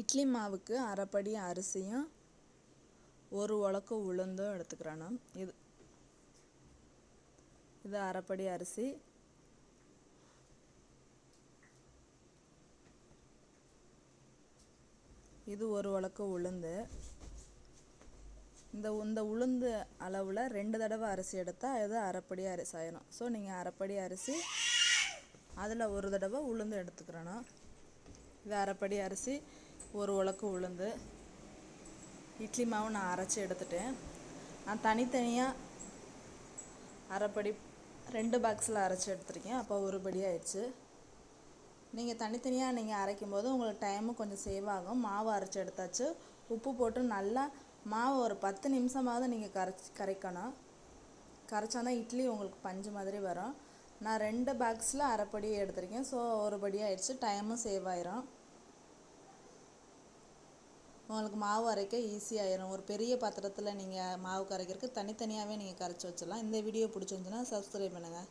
இட்லி மாவுக்கு அரைப்படி அரிசியும் ஒரு உலக்கு உளுந்தும் எடுத்துக்கிறேன் நான். இது இது அரைப்படி அரிசி. இது ஒரு உலக்கு உளுந்து. இந்த இந்த உளுந்து அளவில் ரெண்டு தடவை அரிசி எடுத்தால் இது அரைப்படி அரிசி ஆயிடும் ஸோ நீங்கள் அரைப்படி அரிசி அதில் ஒரு தடவை உளுந்து எடுத்துக்கிறணும் இது அரைப்படி அரிசி. ஒரு உலக்கு உளுந்து. இட்லி மாவு நான் அரைச்சி எடுத்துட்டேன். நான் தனித்தனியாக அரைப்படி ரெண்டு பாக்ஸில் அரைச்சி எடுத்துருக்கேன். அப்போ ஒரு படி ஆயிடுச்சு. நீங்கள் தனித்தனியாக நீங்கள் அரைக்கும் போது உங்களுக்கு டைமும் கொஞ்சம் சேவ் ஆகும். மாவு அரைச்சி எடுத்தாச்சு. உப்பு போட்டு நல்லா மாவு ஒரு பத்து நிமிஷமாவது நீங்கள் கரைச்சி கரைக்கணும். கரைச்சா தான் இட்லி உங்களுக்கு பஞ்சு மாதிரி வரும். நான் ரெண்டு பாக்ஸில் அரைப்படி எடுத்திருக்கேன். ஸோ ஒரு படி ஆயிடுச்சு. டைமும் சேவ் ஆயிரும். உங்களுக்கு மாவு அரைக்க ஈஸியாயிரும் ஒரு பெரிய பாத்திரத்தில் நீங்கள் மாவு கரைக்கிறதுக்கு தனித்தனியாகவே நீங்கள் கரைச்சி வச்சிடலாம். இந்த வீடியோ பிடிச்சிருந்துச்சுன்னா சப்ஸ்கிரைப் பண்ணுங்கள்